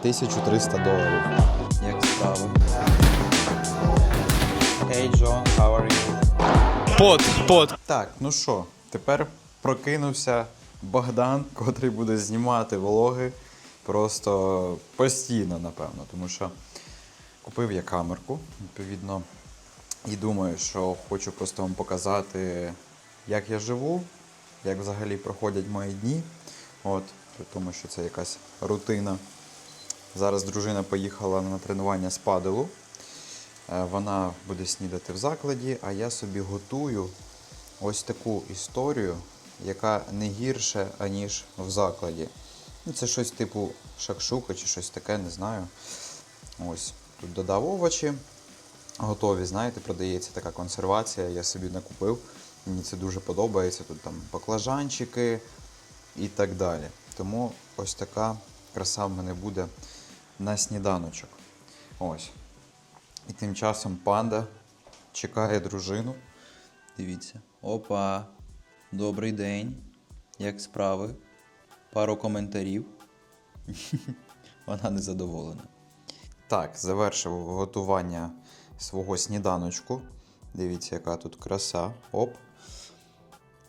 1300 доларів. Як справи? Hey John, how are you? Под, под. Так, ну що, тепер прокинувся Богдан, котрий буде знімати влоги просто постійно, напевно. Тому що купив я камерку, відповідно, і думаю, що хочу просто вам показати, як я живу, як взагалі проходять мої дні. От, при тому, що це якась рутина. Зараз дружина поїхала на тренування з паделу. Е, Вона буде снідати в закладі, а я собі готую ось таку історію, яка не гірше, аніж в закладі. Ну, це щось типу шакшука чи щось таке, не знаю. Ось тут додав овочі. Готові, знаєте, продається така консервація, я собі накупив. Мені це дуже подобається. Тут там баклажанчики і так далі. Тому ось така краса в мене буде на сніданочок. Ось. І тим часом панда чекає дружину. Дивіться. Опа. Добрий день. Як справи? Пару коментарів. Вона незадоволена. Так, завершив готування свого сніданочку. Дивіться, яка тут краса. Оп.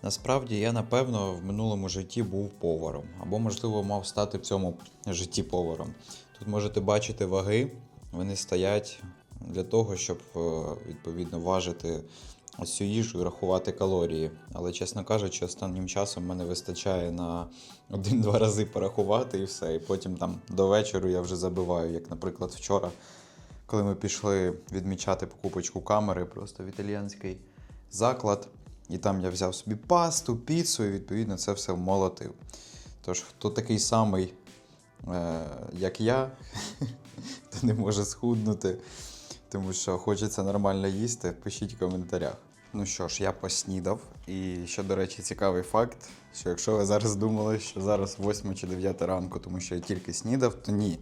Насправді я, напевно, в минулому житті був поваром, або, можливо, мав стати в цьому житті поваром. Тут можете бачити ваги, вони стоять для того, щоб е, відповідно важити ось цю їжу і рахувати калорії. Але, чесно кажучи, останнім часом мене вистачає на один-два рази порахувати і все. І потім там до вечора я вже забиваю, як, наприклад, вчора, коли ми пішли відмічати покупочку камери просто в італіянський заклад. І там я взяв собі пасту, піцу, і відповідно це все вмолотив. Тож, хто такий самий, як я, хто не може схуднути, тому що хочеться нормально їсти, пишіть в коментарях. Ну що ж, я поснідав. І ще, до речі, цікавий факт, що якщо ви зараз думали, що зараз 8 чи 9 ранку, тому що я тільки снідав, то ні.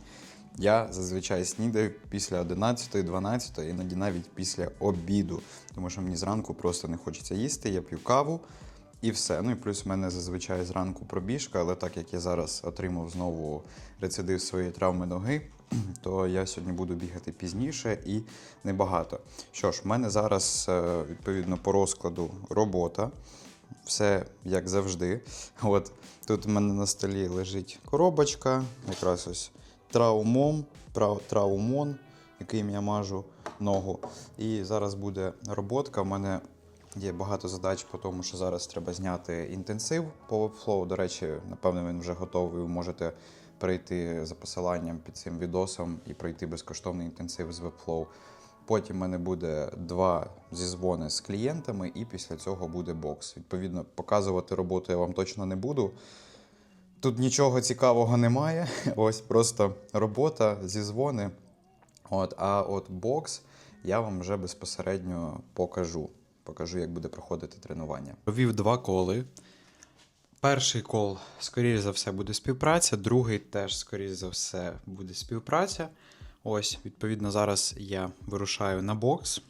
Я зазвичай снідаю після 11, 12, іноді навіть після обіду, тому що мені зранку просто не хочеться їсти, я п'ю каву і все. Ну і плюс в мене зазвичай зранку пробіжка, але так як я зараз отримав знову рецидив своєї травми ноги, то я сьогодні буду бігати пізніше і небагато. Що ж, в мене зараз е, відповідно по розкладу робота. Все як завжди. От тут в мене на столі лежить коробочка, якраз ось траумом, трау- траумон, яким я мажу ногу. І зараз буде роботка. У мене є багато задач по тому, що зараз треба зняти інтенсив по Webflow. До речі, напевно, він вже готовий. Ви можете перейти за посиланням під цим відосом і пройти безкоштовний інтенсив з Webflow. Потім в мене буде два зізвони з клієнтами, і після цього буде бокс. Відповідно, показувати роботу я вам точно не буду. Тут нічого цікавого немає. Ось просто робота, зізвони. От, а от бокс я вам вже безпосередньо покажу. Покажу, як буде проходити тренування. Провів два коли. Перший кол, скоріш за все, буде співпраця, другий теж, скоріш за все, буде співпраця. Ось, відповідно, зараз я вирушаю на бокс.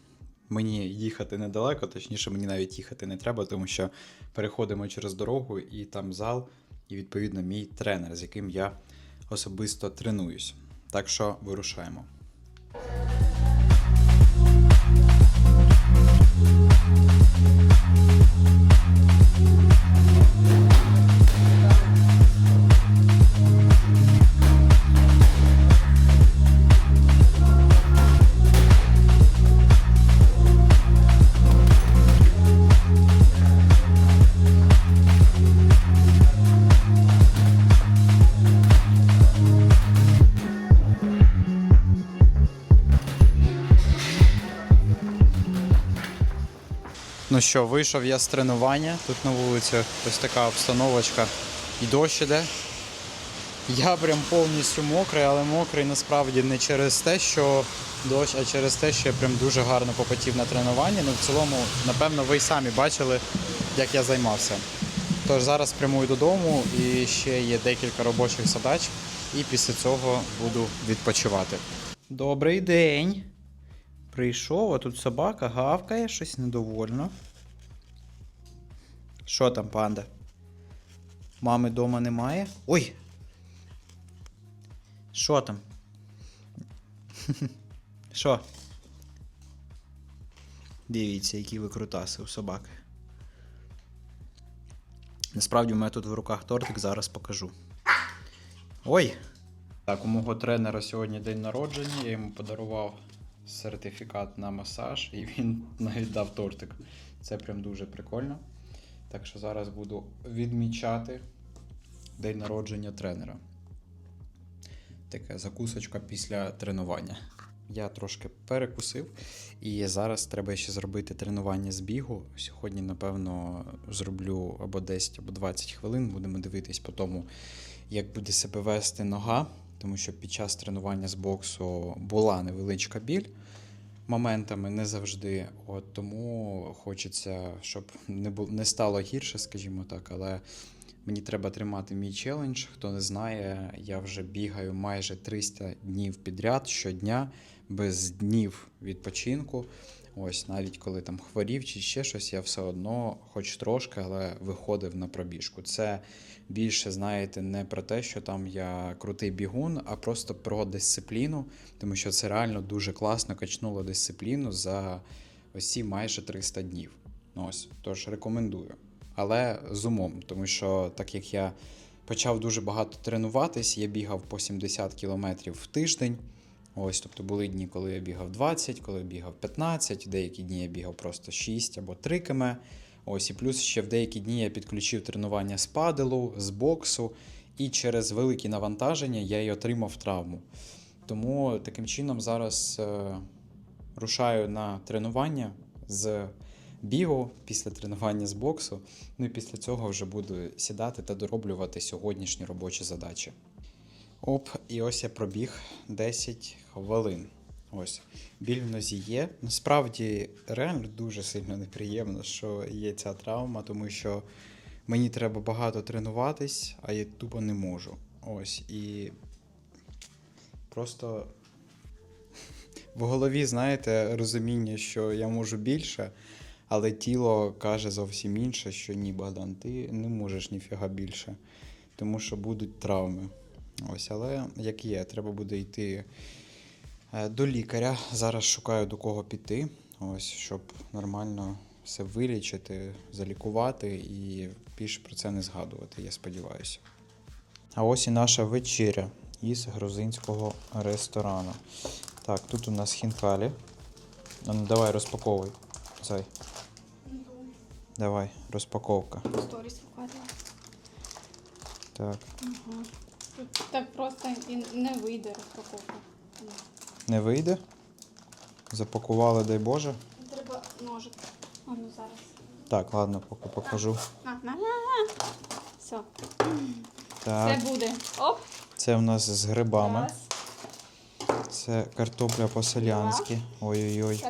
Мені їхати недалеко, точніше, мені навіть їхати не треба, тому що переходимо через дорогу і там зал, і відповідно мій тренер, з яким я особисто тренуюсь. Так що вирушаємо. Thank you. Ну що, вийшов я з тренування. Тут на вулиці ось така обстановочка. І дощ іде. Я прям повністю мокрий, але мокрий насправді не через те, що дощ, а через те, що я прям дуже гарно попотів на тренуванні. Ну, в цілому, напевно, ви й самі бачили, як я займався. Тож зараз прямую додому і ще є декілька робочих задач, і після цього буду відпочивати. Добрий день! Прийшов, а тут собака гавкає, щось недовольно. Що там, панда? Мами вдома немає? Ой! Що там? Що? Дивіться, які викрутаси у собаки. Насправді, у мене тут в руках тортик, зараз покажу. Ой! Так, у мого тренера сьогодні день народження, я йому подарував сертифікат на масаж, і він навіть дав тортик. Це прям дуже прикольно. Так що зараз буду відмічати день народження тренера. Така закусочка після тренування. Я трошки перекусив, і зараз треба ще зробити тренування з бігу. Сьогодні, напевно, зроблю або 10, або 20 хвилин. Будемо дивитись по тому, як буде себе вести нога, тому що під час тренування з боксу була невеличка біль моментами, не завжди. От тому хочеться, щоб не було, не стало гірше, скажімо так, але мені треба тримати мій челендж. Хто не знає, я вже бігаю майже 300 днів підряд щодня, без днів відпочинку. Ось навіть коли там хворів чи ще щось, я все одно, хоч трошки, але виходив на пробіжку. Це більше, знаєте, не про те, що там я крутий бігун, а просто про дисципліну, тому що це реально дуже класно качнуло дисципліну за ці майже 300 днів. Ось, тож рекомендую. Але з умом, тому що так як я почав дуже багато тренуватись, я бігав по 70 кілометрів в тиждень. Ось, тобто були дні, коли я бігав 20, коли я бігав 15, деякі дні я бігав просто 6 або 3 км. Ось, і плюс ще в деякі дні я підключив тренування з паделу, з боксу, і через великі навантаження я й отримав травму. Тому таким чином зараз е, рушаю на тренування з бігу після тренування з боксу. Ну і після цього вже буду сідати та дороблювати сьогоднішні робочі задачі. Оп, і ось я пробіг 10 хвилин. Ось, біль в нозі є. Насправді реально дуже сильно неприємно, що є ця травма, тому що мені треба багато тренуватись, а я тупо не можу. Ось, і просто в голові, знаєте, розуміння, що я можу більше, але тіло каже зовсім інше, що ні, Богдан, ти не можеш ніфіга більше, тому що будуть травми. Ось, але як є, треба буде йти е, до лікаря. Зараз шукаю до кого піти, ось, щоб нормально все вилічити, залікувати і більше про це не згадувати, я сподіваюся. А ось і наша вечеря із грузинського ресторану. Так, тут у нас хінкалі. Ну, давай розпаковуй. Цей. Давай, розпаковка. Сторіс викладала. Так. Тут так просто і не вийде розпаковка. Не вийде? Запакували, дай Боже. Треба ножик. А ну зараз. Так, ладно, поки покажу. На, на, на. Все. Так, Це буде. Оп. це в нас з грибами. Раз. Це картопля по-селянськи. Ой-ой-ой.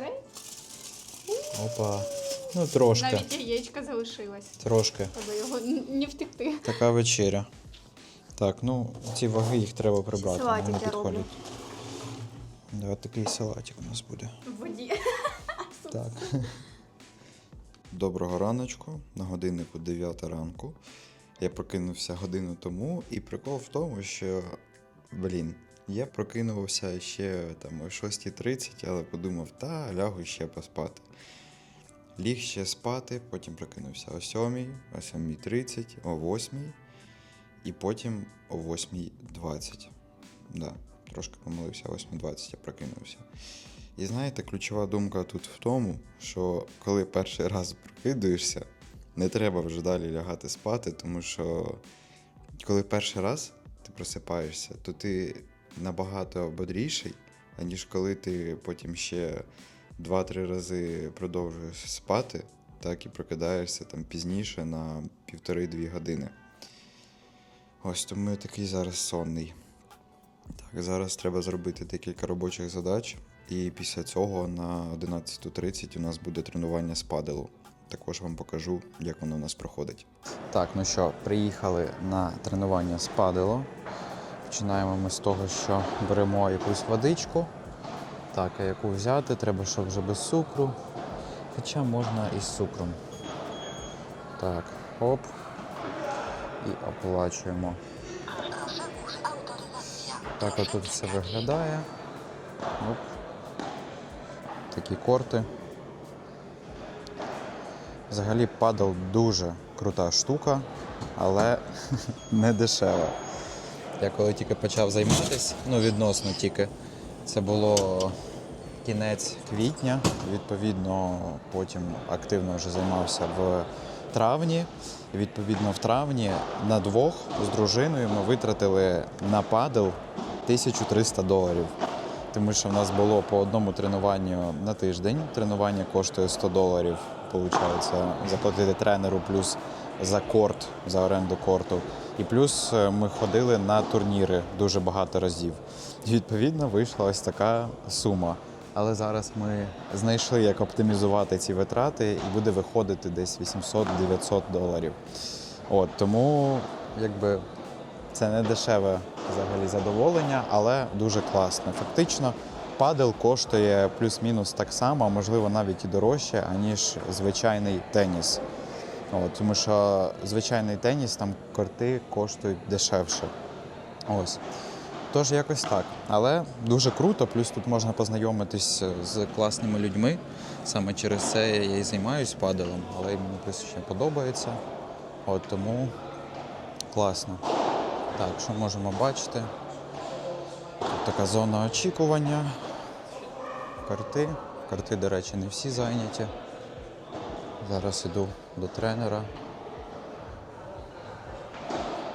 Опа. Ну, трошки. Навіть яєчка залишилось. Трошки. Треба його не втекти. Така вечеря. Так, ну, ці ваги їх треба прибрати. Салатик вони не я роблю. підходять. Да, такий салатик у нас буде. В воді. Так. Доброго раночку. На годиннику 9 ранку. Я прокинувся годину тому, і прикол в тому, що, блін, я прокинувся ще там о 6.30, але подумав, та лягу ще поспати. Ліг ще спати, потім прокинувся о 7, о 7.30, о 8 і потім о 8.20. Да, трошки помилився, о 8.20 я прокинувся. І знаєте, ключова думка тут в тому, що коли перший раз прокидуєшся, не треба вже далі лягати спати, тому що коли перший раз ти просипаєшся, то ти набагато бодріший, аніж коли ти потім ще 2-3 рази продовжуєш спати, так і прокидаєшся там пізніше на півтори-дві години. Ось тому я такий зараз сонний. Так, зараз треба зробити декілька робочих задач, і після цього на 11.30 у нас буде тренування з паделу. Також вам покажу, як воно у нас проходить. Так, ну що, приїхали на тренування з паделу. Починаємо ми з того, що беремо якусь водичку. Так, а яку взяти? Треба, щоб вже без цукру. Хоча можна і з цукром. Так, оп. І оплачуємо. Так отут все виглядає. Оп. Такі корти. Взагалі падал дуже крута штука, але не дешева. Я коли тільки почав займатися, ну відносно тільки, це було кінець квітня. Відповідно, потім активно вже займався в травні. Відповідно, в травні на двох з дружиною ми витратили на падел 1300 доларів. Тому що в нас було по одному тренуванню на тиждень. Тренування коштує 100 доларів. Получається, заплатити тренеру плюс за корт, за оренду корту. І плюс е, ми ходили на турніри дуже багато разів. І відповідно вийшла ось така сума. Але зараз ми знайшли, як оптимізувати ці витрати, і буде виходити десь 800-900 доларів. От тому, якби це не дешеве взагалі задоволення, але дуже класно. Фактично, падел коштує плюс-мінус так само, можливо навіть і дорожче, аніж звичайний теніс. От, тому що звичайний теніс там корти коштують дешевше. Ось. Тож якось так. Але дуже круто, плюс тут можна познайомитись з класними людьми. Саме через це я і займаюся паделом, але мені плюс ще подобається. От тому класно. Так, що можемо бачити? Тут така зона очікування. Карти. Карти, до речі, не всі зайняті. Зараз іду до тренера.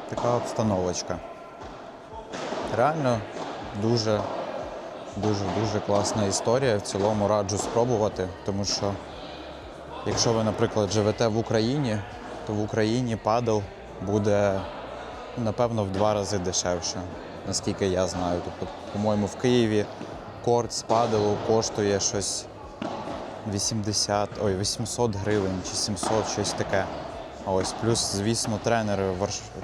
Така обстановочка. Реально дуже, дуже, дуже класна історія. В цілому раджу спробувати, тому що якщо ви, наприклад, живете в Україні, то в Україні падал буде напевно в два рази дешевше, наскільки я знаю. Тобто, по-моєму, в Києві корт з падалу коштує щось 80, ой, 800 гривень чи 700, щось таке. Ось плюс, звісно, тренер,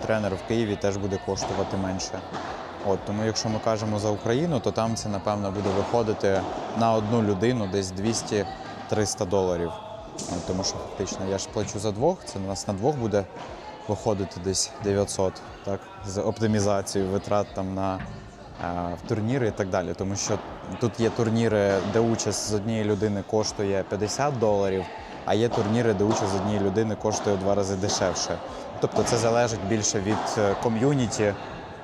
тренер в Києві теж буде коштувати менше. От тому, якщо ми кажемо за Україну, то там це напевно буде виходити на одну людину десь 200-300 доларів. От, тому що фактично я ж плачу за двох, це у нас на двох буде виходити десь 900, так, з оптимізацією витрат там на е, в турніри і так далі. Тому що тут є турніри, де участь з однієї людини коштує 50 доларів, а є турніри, де участь з однієї людини коштує в два рази дешевше. Тобто це залежить більше від е, ком'юніті,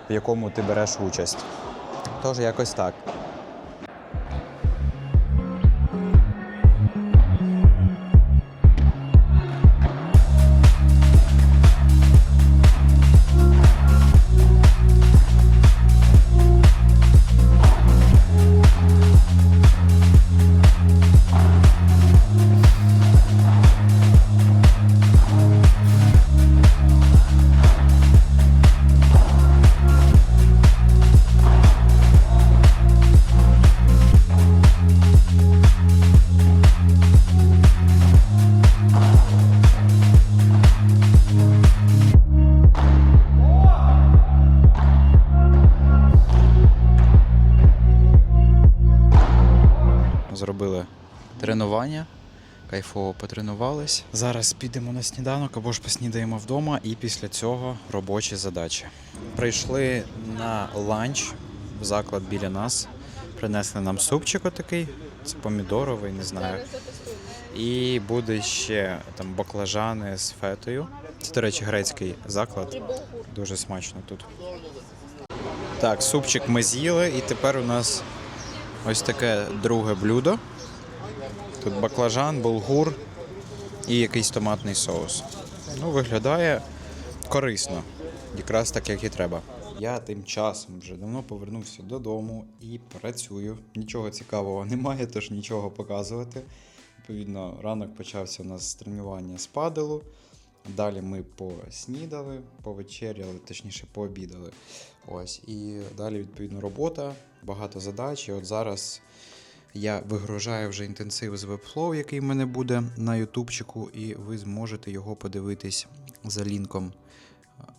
в якому ти береш участь. Тож якось так. Кайфово потренувались. Зараз підемо на сніданок або ж поснідаємо вдома, і після цього робочі задачі. Прийшли на ланч в заклад біля нас. Принесли нам супчик отакий, це помідоровий, не знаю. І буде ще там баклажани з фетою. Це, до речі, грецький заклад. Дуже смачно тут. Так, супчик ми з'їли, і тепер у нас ось таке друге блюдо. Тут баклажан, булгур і якийсь томатний соус. Ну, виглядає корисно, якраз так, як і треба. Я тим часом вже давно повернувся додому і працюю. Нічого цікавого немає, тож нічого показувати. Відповідно, ранок почався у нас з тренування з паделу. Далі ми поснідали, повечеряли, точніше пообідали. Ось, і далі, відповідно, робота, багато задач. І от зараз я вигружаю вже інтенсив з Webflow, який в мене буде на ютубчику, і ви зможете його подивитись за лінком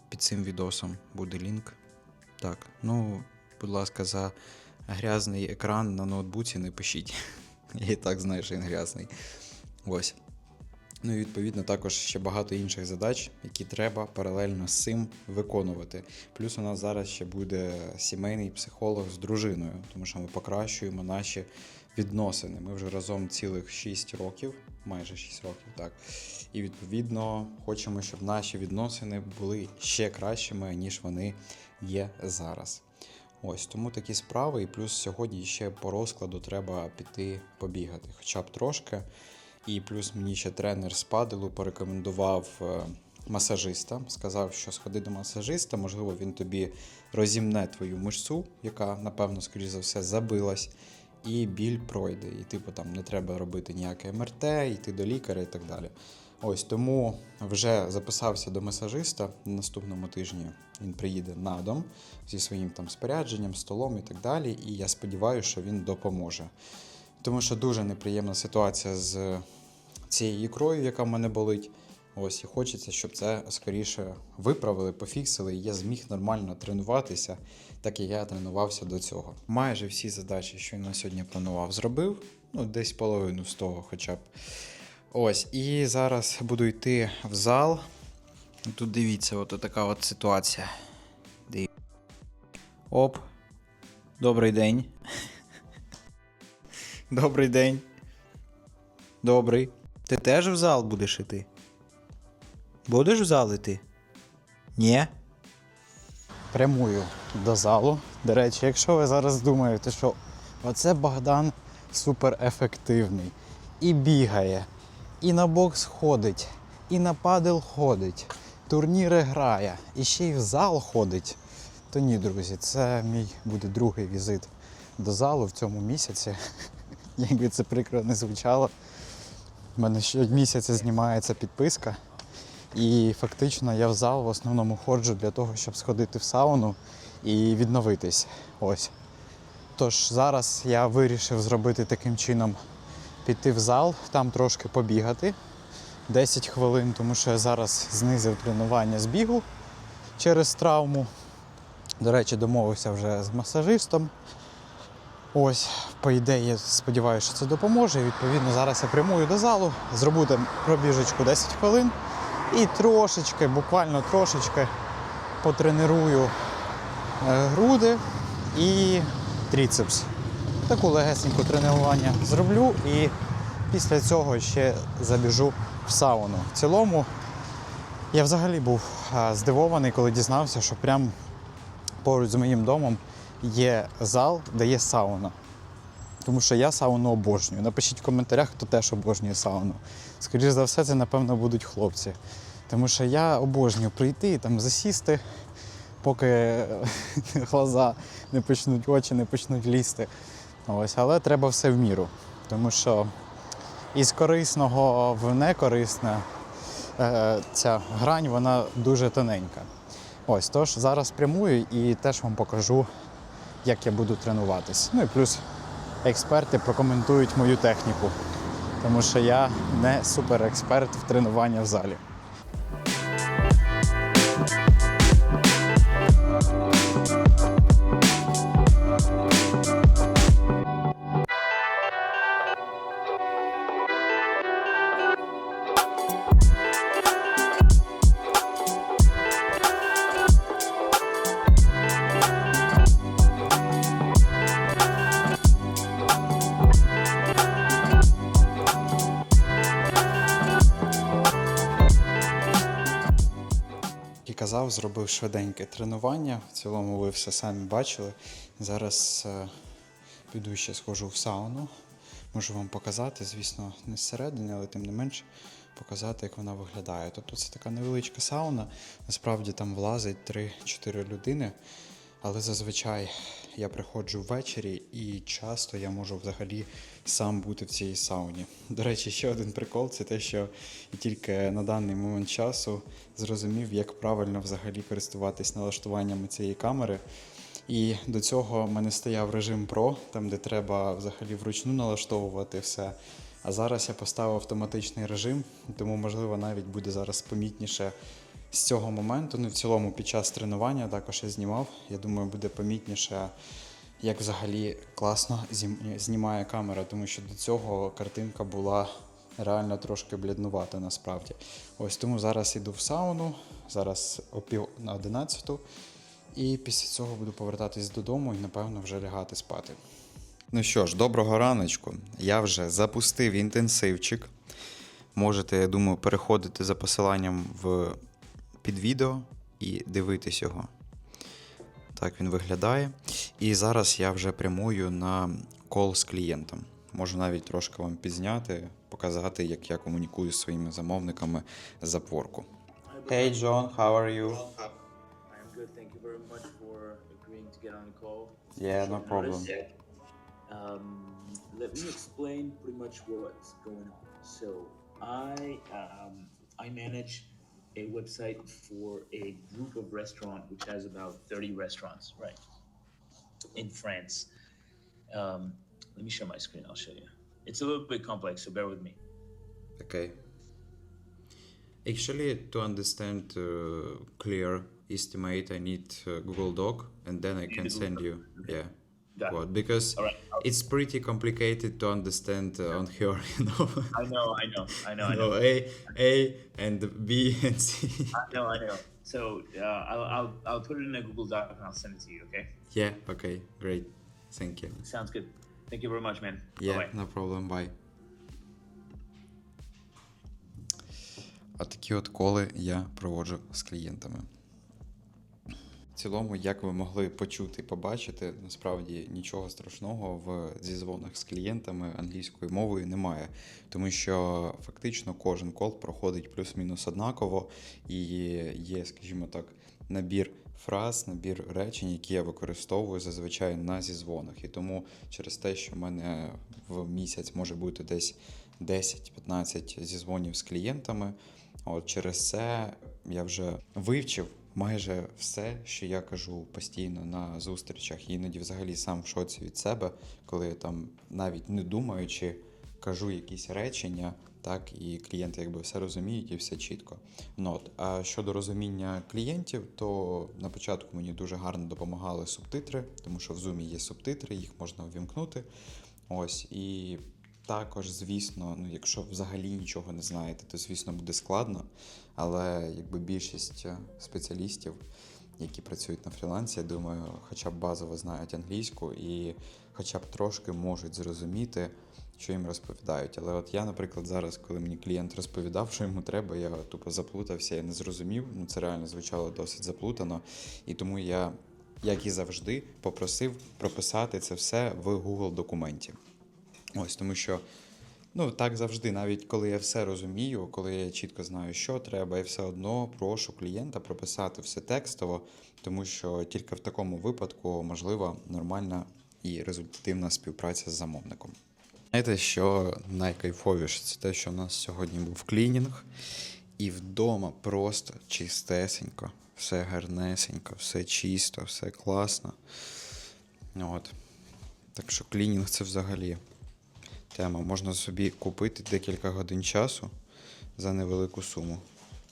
під цим відосом. Буде лінк. Так, ну, будь ласка, за грязний екран на ноутбуці не пишіть. Я і так знаю, що він грязний. Ось. Ну і відповідно також ще багато інших задач, які треба паралельно з цим виконувати. Плюс у нас зараз ще буде сімейний психолог з дружиною, тому що ми покращуємо наші відносини. Ми вже разом цілих 6 років, майже 6 років, так. І відповідно хочемо, щоб наші відносини були ще кращими, ніж вони є зараз. Ось тому такі справи, і плюс сьогодні ще по розкладу треба піти побігати, хоча б трошки. І плюс мені ще тренер з паделу порекомендував е, масажиста. Сказав, що сходи до масажиста, можливо, він тобі розімне твою мишцю, яка, напевно, скоріш за все, забилась, і біль пройде. І, типу, там не треба робити ніяке МРТ, йти до лікаря і так далі. Ось тому вже записався до масажиста на наступному тижні. Він приїде на дом зі своїм там спорядженням, столом і так далі. І я сподіваюся, що він допоможе. Тому що дуже неприємна ситуація з цією ікрою, яка в мене болить. Ось і хочеться, щоб це скоріше виправили, пофіксили, і я зміг нормально тренуватися, так як я тренувався до цього. Майже всі задачі, що я на сьогодні планував, зробив. Ну, десь половину з того, хоча б. Ось, і зараз буду йти в зал. Тут дивіться, от така от ситуація. Дивіться. Оп. Добрий день. Добрий день. Добрий. Ти теж в зал будеш іти? Будеш в зал іти? Ні? Прямую до залу. До речі, якщо ви зараз думаєте, що оце Богдан супер ефективний. І бігає, і на бокс ходить, і на падел ходить, турніри грає, і ще й в зал ходить. То ні, друзі, це мій буде другий візит до залу в цьому місяці. Якби це прикро не звучало. У мене щомісяця знімається підписка. І фактично я в зал в основному ходжу для того, щоб сходити в сауну і відновитись. Ось. Тож зараз я вирішив зробити таким чином піти в зал, там трошки побігати 10 хвилин, тому що я зараз знизив тренування з бігу через травму. До речі, домовився вже з масажистом. Ось, по ідеї, сподіваюся, що це допоможе. Відповідно, зараз я прямую до залу, зроблю там пробіжечку 10 хвилин і трошечки, буквально трошечки потренирую е, груди і тріцепс. Таку легесеньку тренування зроблю і після цього ще забіжу в сауну. В цілому я взагалі був здивований, коли дізнався, що прямо поруч з моїм домом є зал, де є сауна. Тому що я сауну обожнюю. Напишіть в коментарях, хто теж обожнює сауну. Скоріше за все, це, напевно, будуть хлопці. Тому що я обожнюю прийти і там засісти, поки глаза не почнуть, очі не почнуть лізти. Ось, але треба все в міру. Тому що із корисного в некорисне е, ця грань вона дуже тоненька. Ось, тож зараз прямую і теж вам покажу, як я буду тренуватись. Ну і плюс експерти прокоментують мою техніку, тому що я не суперексперт в тренуванні в залі. Зробив швиденьке тренування. В цілому ви все самі бачили. Зараз е, піду ще схожу в сауну. Можу вам показати, звісно, не зсередини, але тим не менш показати, як вона виглядає. Тобто це така невеличка сауна. Насправді там влазить 3-4 людини. Але зазвичай я приходжу ввечері і часто я можу взагалі сам бути в цій сауні. До речі, ще один прикол це те, що тільки на даний момент часу зрозумів, як правильно взагалі користуватись налаштуваннями цієї камери. І до цього в мене стояв режим Pro, там де треба взагалі вручну налаштовувати все. А зараз я поставив автоматичний режим, тому можливо навіть буде зараз помітніше з цього моменту. Ну, в цілому під час тренування також я знімав. Я думаю, буде помітніше, як взагалі класно знімає камера, тому що до цього картинка була реально трошки бліднувата насправді. Ось тому зараз йду в сауну, зараз о пів на одинадцяту. І після цього буду повертатись додому і, напевно, вже лягати спати. Ну що ж, доброго раночку. Я вже запустив інтенсивчик. Можете, я думаю, переходити за посиланням в під відео і дивитись його. Так він виглядає. І зараз я вже прямую на кол з клієнтом. Можу навіть трошки вам підзняти, показати, як я комунікую з своїми замовниками з Upwork. Hey John, how are you? I'm good. Thank you very much for agreeing to get on the call. Yeah, no problem. Um, let me explain pretty much what's going on. So, I um, I manage a website for a group of restaurant which has about 30 restaurants, right, in France. Um, let me share my screen. I'll show you. It's a little bit complex, so bear with me. Okay. Actually, to understand uh, clear estimate, I need uh, Google Doc, and then I can send you. Yeah. Got it. What? Because All right. I'll- it's pretty complicated to understand uh, on her, you know. I know, I know, I know, I No, know. A, A, and B and C. I know, I know. So uh, I'll, I'll I'll put it in a Google Doc and I'll send it to you. Okay? yeah. Okay. Great. Thank you. Sounds good. Thank you very much, man. Yeah. Bye-bye. No problem. Bye. А такі от коли я проводжу з клієнтами. Цілому, як ви могли почути і побачити, насправді нічого страшного в зізвонах з клієнтами англійською мовою немає, тому що фактично кожен кол проходить плюс-мінус однаково, і є, скажімо так, набір фраз, набір речень, які я використовую зазвичай на зізвонах. І тому через те, що в мене в місяць може бути десь 10-15 зізвонів з клієнтами, от через це я вже вивчив майже все, що я кажу постійно на зустрічах. Іноді взагалі сам в шоці від себе, коли я там навіть не думаючи, кажу якісь речення, так, і клієнти якби все розуміють і все чітко. Ну, от. А щодо розуміння клієнтів, то на початку мені дуже гарно допомагали субтитри, тому що в Zoom є субтитри, їх можна увімкнути. Ось і також, звісно, ну якщо взагалі нічого не знаєте, то звісно буде складно. Але якби більшість е, спеціалістів, які працюють на фрілансі, я думаю, хоча б базово знають англійську і хоча б трошки можуть зрозуміти, що їм розповідають. Але от я, наприклад, зараз, коли мені клієнт розповідав, що йому треба, я тупо заплутався, я не зрозумів. Ну це реально звучало досить заплутано. І тому я, як і завжди, попросив прописати це все в Google документі. Ось тому що. Ну, так завжди, навіть коли я все розумію, коли я чітко знаю, що треба, я все одно прошу клієнта прописати все текстово, тому що тільки в такому випадку можлива нормальна і результативна співпраця з замовником. Знаєте, що найкайфовіше, це те, що у нас сьогодні був клінінг, і вдома просто чистесенько, все гарнесенько, все чисто, все класно. От. Так що клінінг це взагалі тема. Можна собі купити декілька годин часу за невелику суму.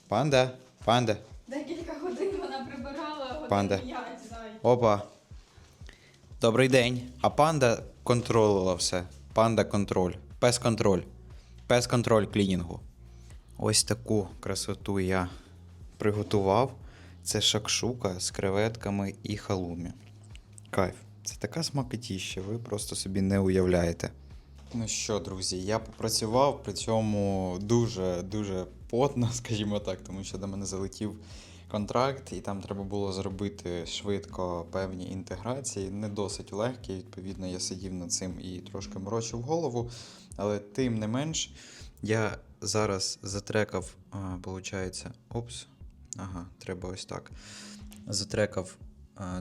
Панда, панда, Декілька годин вона прибирала, годин Панда. п'ять, зай. опа. Добрий день. А панда контролила все. Панда контроль. Пес контроль. Пес контроль клінінгу. Ось таку красоту я приготував. Це шакшука з креветками і халумі. Кайф. Це така смакотіща, ви просто собі не уявляєте. Ну що, друзі, я попрацював, при цьому дуже-дуже потно, скажімо так, тому що до мене залетів контракт, і там треба було зробити швидко певні інтеграції, не досить легкі. Відповідно, я сидів над цим і трошки морочив голову. Але тим не менш, я зараз затрекав, виходить, опс, ага, треба ось так. Затрекав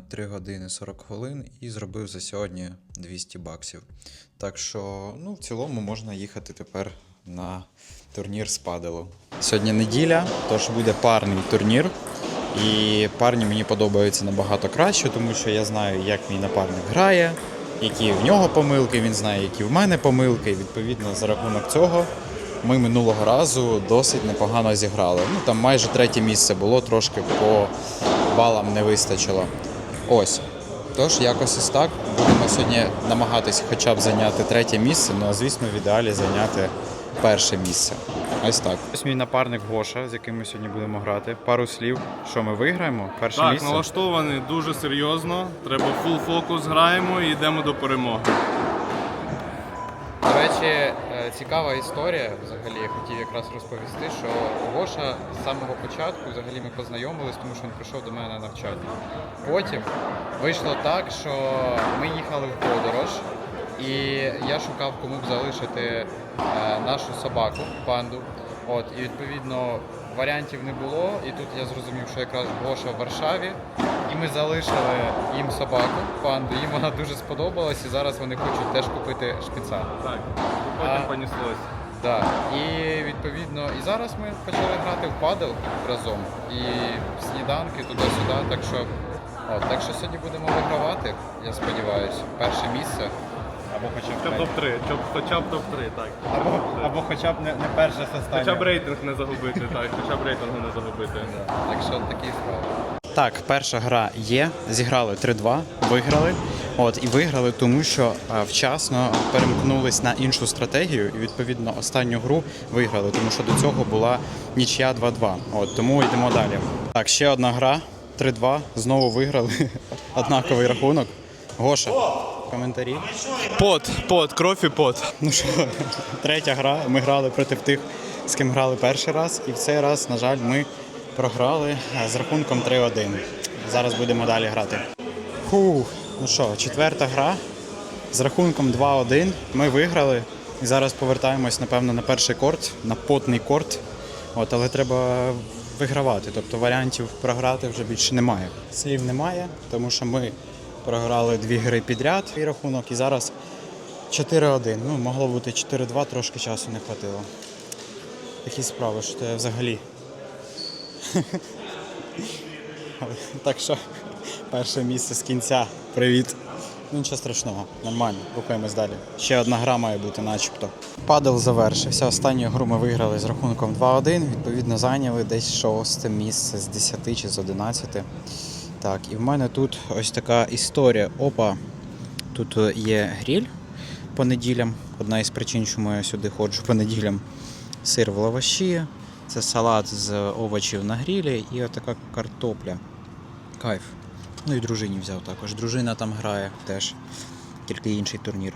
3 години 40 хвилин і зробив за сьогодні 200 баксів. Так що, ну, в цілому можна їхати тепер на турнір з паделу. Сьогодні неділя, тож буде парний турнір. І парні мені подобаються набагато краще, тому що я знаю, як мій напарник грає, які в нього помилки, він знає, які в мене помилки. І відповідно за рахунок цього ми минулого разу досить непогано зіграли. Ну там майже третє місце було, трошки по балам не вистачило. Ось. Тож, якось ось так. Будемо сьогодні намагатися хоча б зайняти третє місце, ну а звісно, в ідеалі зайняти перше місце. Ось так. Ось мій напарник Гоша, з яким ми сьогодні будемо грати. Пару слів. Що ми виграємо? Перше Так, місце. налаштований дуже серйозно. Треба фул фокус, граємо і йдемо до перемоги. До речі, е, цікава історія. Взагалі я хотів якраз розповісти, що Гоша з самого початку взагалі ми познайомились, тому що він прийшов до мене на навчання. Потім вийшло так, що ми їхали в подорож, і я шукав, кому б залишити е, нашу собаку, панду. От, і відповідно варіантів не було. І тут я зрозумів, що якраз Гоша в Варшаві. І ми залишили їм собаку, панду. Їм вона дуже сподобалась, і зараз вони хочуть теж купити шпіца. Так, А- потім понеслось. Да. І відповідно, і зараз ми почали грати в падел разом. І сніданки туди-сюди. Так що, от, так що сьогодні будемо вигравати, я сподіваюся. Перше місце. Або хоча б Хоча топ-3, хоча б- хоча б топ-3, так. або, або хоча б не, не перше состояння. Хоча б рейтинг не загубити, так, хоча б рейтингу не загубити. Так що такі справи. Так, перша гра є. Зіграли 3-2, виграли. От і виграли, тому що а, вчасно перемкнулись на іншу стратегію, і відповідно останню гру виграли, тому що до цього була нічия 2-2. От тому йдемо далі. Так, ще одна гра. 3-2. Знову виграли. Однаковий рахунок. Гоша, коментарі. Пот, пот, кров і пот. Ну що, третя гра. Ми грали проти тих, з ким грали перший раз. І в цей раз, на жаль, ми програли е, з рахунком 3-1. Зараз будемо далі грати. Фух, ну що, четверта гра. З рахунком 2-1 ми виграли. І зараз повертаємось, напевно, на перший корт, на потний корт. От, але треба вигравати. Тобто варіантів програти вже більше немає. Слів немає, тому що ми програли дві гри підряд і рахунок. І зараз 4-1. Ну, могло бути 4-2, трошки часу не хватило. Такі справи, що це взагалі. Так що перше місце з кінця. Привіт. Ну, нічого страшного, нормально, рухаємось далі. Ще одна гра має бути, начебто. Падел завершився. Останню гру ми виграли з рахунком 2-1. Відповідно, зайняли десь шосте місце з 10 чи з 11. Так, і в мене тут ось така історія. Опа, тут е, є гріль по неділям. Одна із причин, чому я сюди ходжу по неділям. Сир в лаваші, це салат з овочів на грілі і отака картопля. Кайф. Ну і дружині взяв також. Дружина там грає теж, тільки інший турнір.